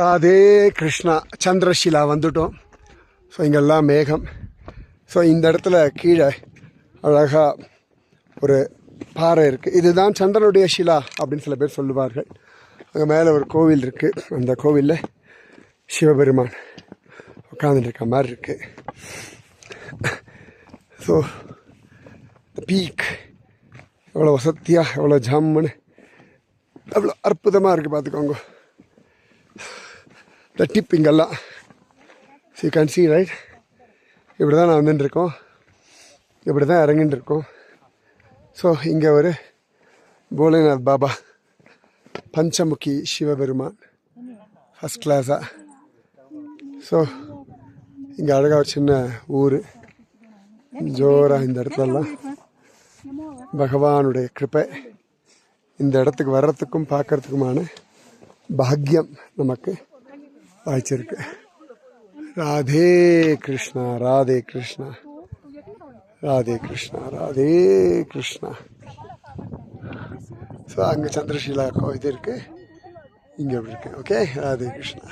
ராதே கிருஷ்ணா சந்திரஷிலா வந்துட்டோம். ஸோ இங்கெல்லாம் மேகம். ஸோ இந்த இடத்துல கீழே அழகாக ஒரு பாறை இருக்குது இதுதான் சந்திரனுடைய ஷிலா அப்படின்னு சில பேர் சொல்லுவார்கள். அங்கே மேலே ஒரு கோவில் இருக்குது அந்த கோவிலில் சிவபெருமான் உட்காந்துட்டு இருக்க. மாதிரி இருக்குது ஸோ பீக் எவ்வளோ வசதியாக எவ்வளோ ஜம்முன்னு. அவ்வளோ அற்புதமாக இருக்குது பார்த்துக்கோங்க. இந்த டிப் இங்கெல்லாம் சி கேன் சி ரைட் இப்படி தான் நான் வந்துட்டு இருக்கோம் இப்படி தான் இறங்கிட்டு இருக்கோம் ஸோ இங்கே ஒரு போலேநாத் பாபா. பஞ்சமுகி சிவபெருமான். ஃபஸ்ட் கிளாஸாக ஸோ இங்கே அழகாக ஒரு சின்ன ஊர். ஜோராக இந்த இடத்துலலாம். பகவானுடைய கிருபை. இந்த இடத்துக்கு வர்றதுக்கும் பார்க்கறதுக்குமான பாக்கியம் நமக்கு. வாய்ச்சிருக்கு ராதே கிருஷ்ணா ராதே கிருஷ்ணா ராதே கிருஷ்ணா ராதே கிருஷ்ணா ஸோ அங்கே சந்திரசீலா கோ இது இருக்குது இங்கே அப்படி இருக்கு ஓகே ராதே கிருஷ்ணா